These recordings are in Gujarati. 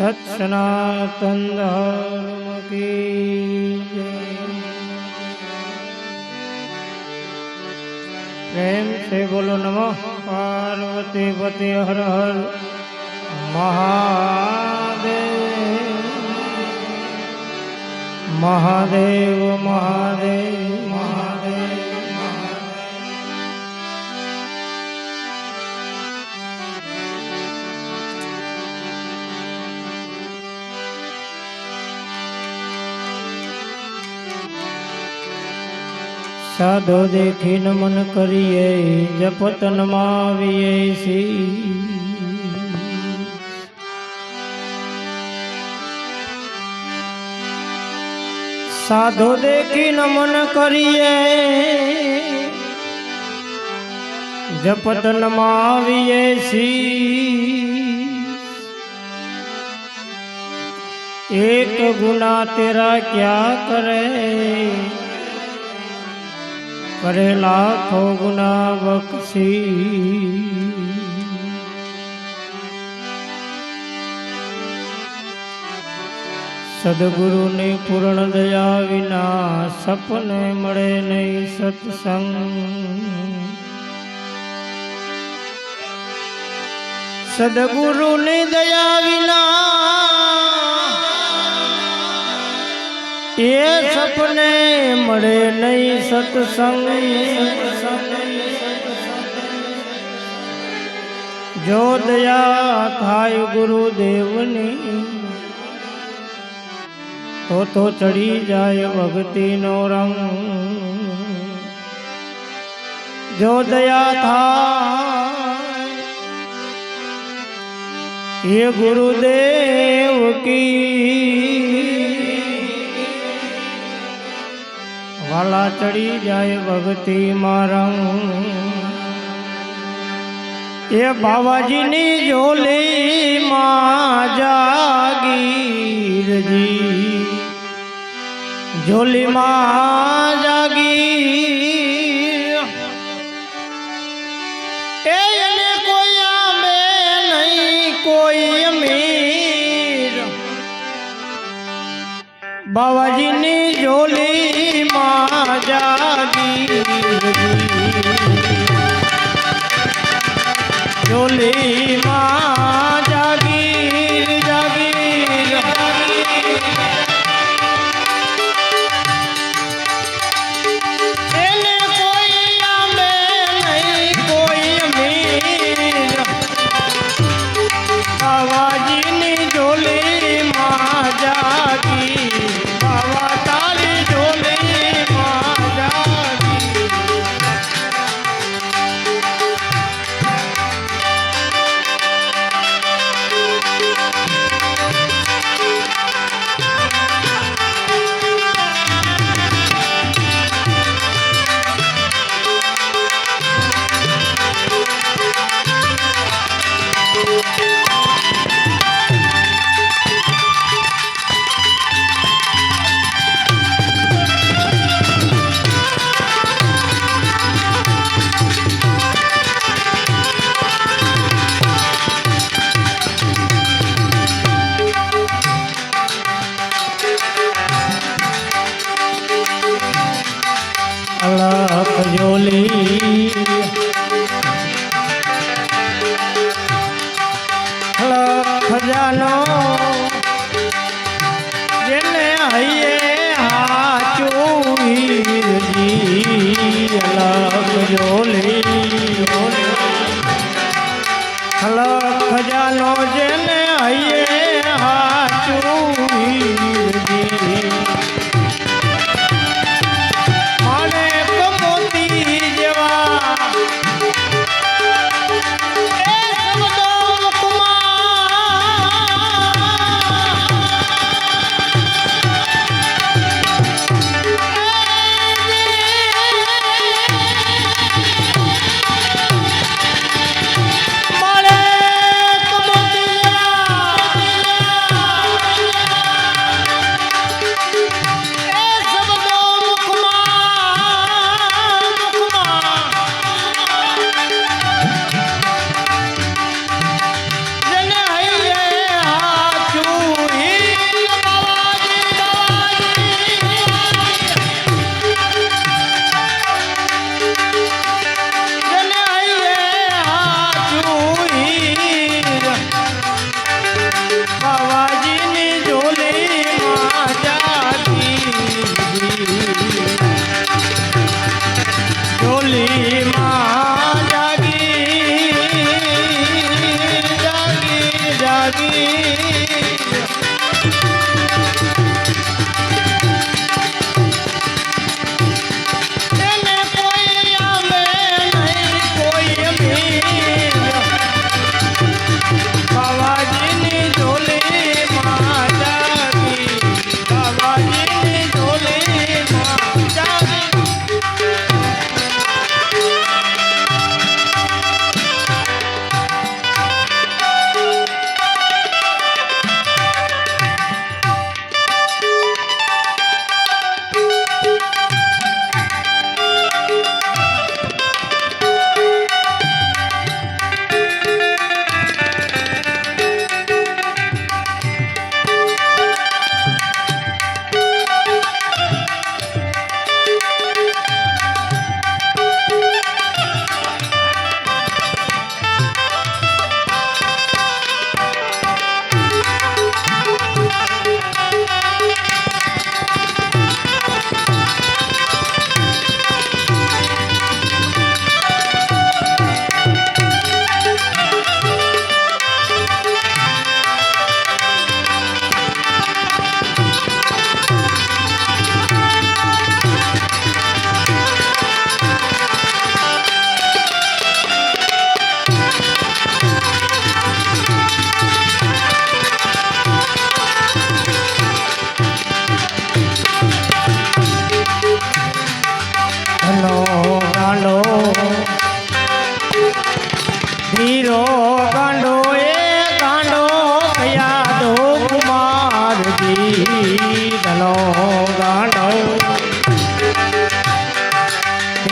સત્સનાતન ધર્મ કી પ્રેમ છે બોલો નમો પાર્વતી પતિ હર હર મહાદેવ મહાદેવ મહાદેવ મહાદેવ સાધો દેખીને મન કરીએ જપતનમાં આવીએ સી સાધો દેખીને મન કરીએ જપતનમાં આવીએ સી એક ગુના તેરા ક્યા કરે કરે લાખો ગુના બક્ષી સદગુરુની પૂર્ણ દયા વિના સપને મળે નહીં સત્સંગ. સદગુરુની દયા વિના સપને મળે નહીં સત્સંગ જો દયા થાય ગુરુદેવની તો તો ચડી જાય ભક્તિનો રંગ જો દયા થાય એ ગુરુદેવ કી વાલા ચડી જાય ભક્તિ મારંગ એ બાવાજીની જોલી માં જાગીરજી જોલી માં જાગીર બાવાજીની જોલી માં જાગી. જોલી માં ખલક ખજાનો જે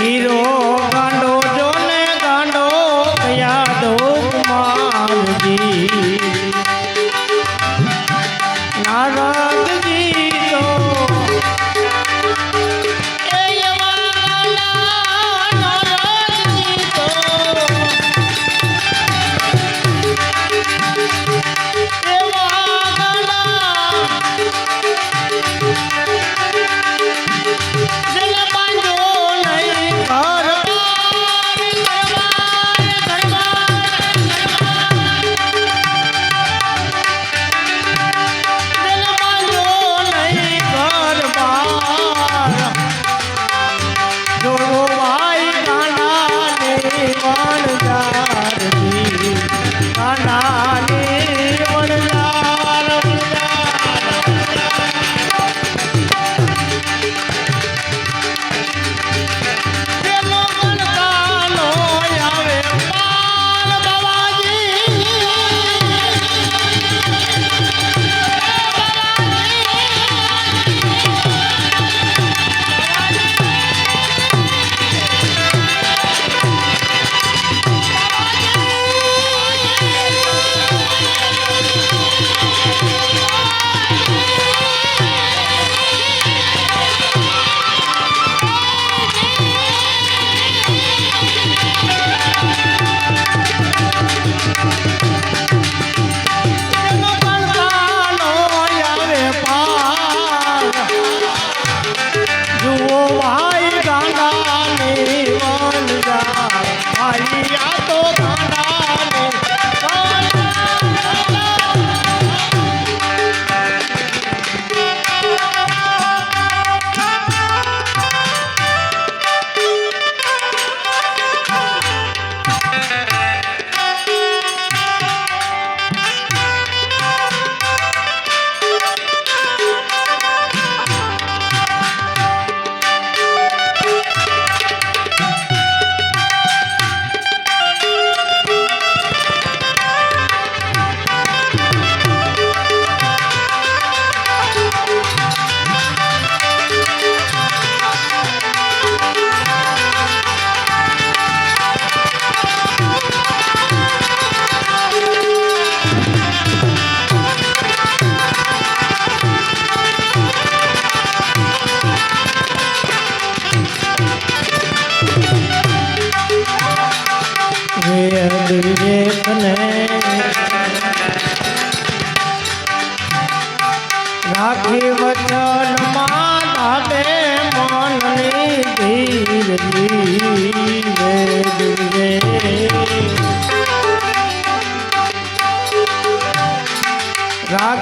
હીરો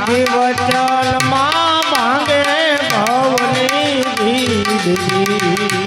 રાખી વચનમાં માંગે ભવની ધીરજી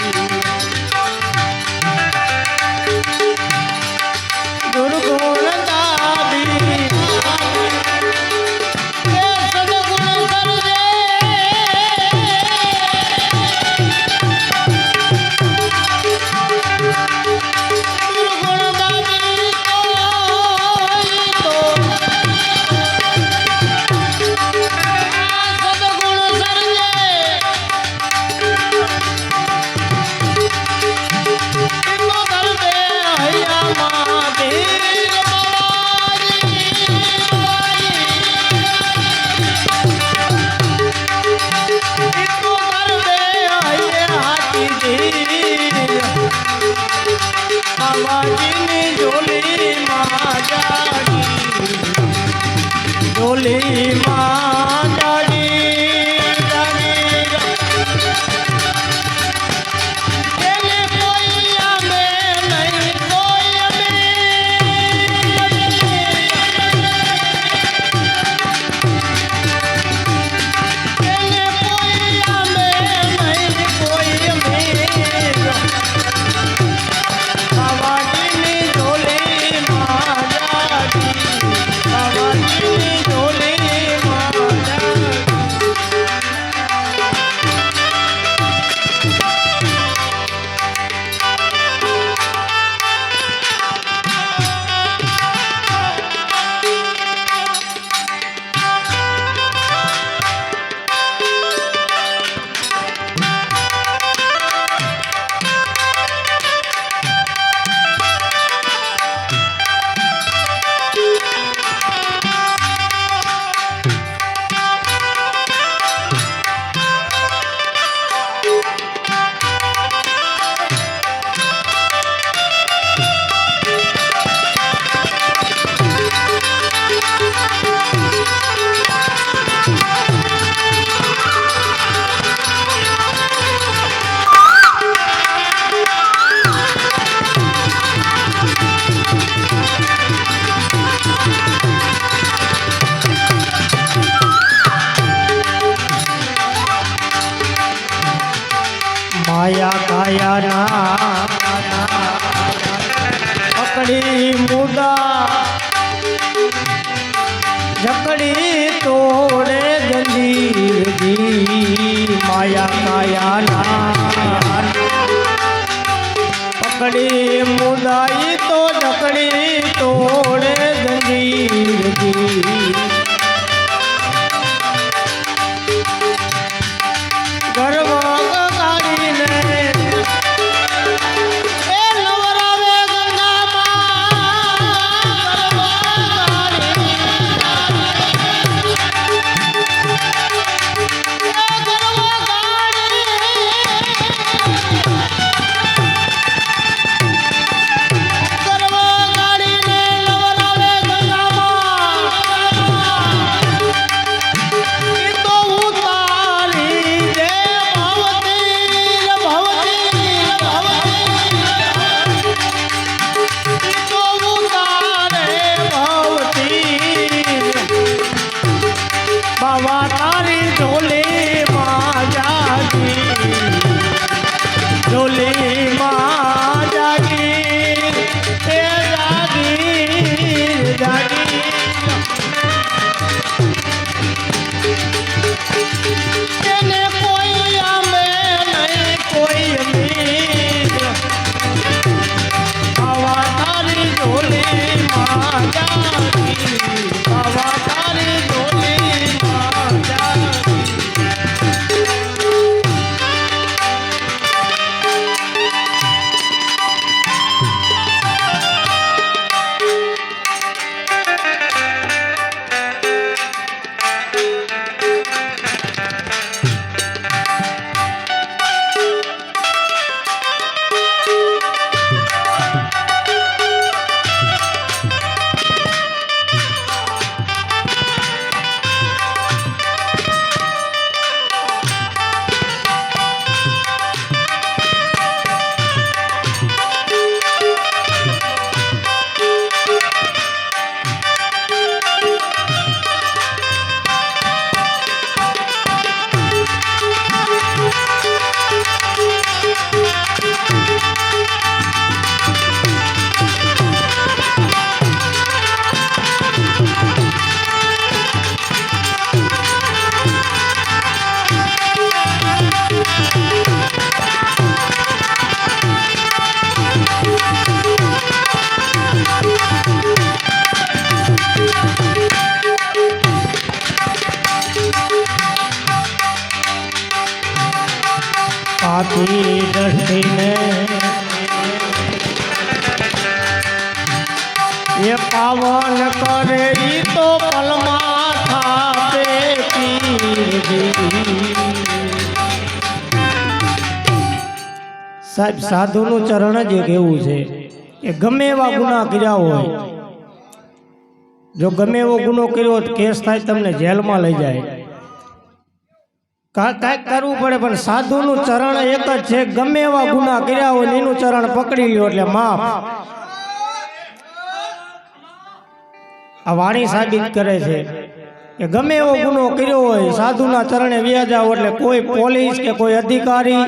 જકડી મુડા જકડી તોડે જલી માયા કાયા પકડી મુદાઈ તો જકડી તોડે જંજીરજી પાવન કરે તો પલમાં થાપે. સાહેબ, સાધુનું ચરણ જ એક એવું છે કે ગમે એવા ગુના કર્યા હોય, જો ગમે એવો ગુનો કર્યો કેસ થાય તમને જેલમાં લઈ જાય કાંઈક કરવું પડે, પણ સાધુનું ચરણ એક જ છે, ગમે એવા ગુના કર્યા હોય એનું ચરણ પકડી લ્યો એટલે માફ આ વાણી સાબિત કરે છે કે ગમે એવો ગુનો કર્યો હોય, સાધુના ચરણે વ્યાજાઓ એટલે કોઈ પોલીસ કે કોઈ અધિકારી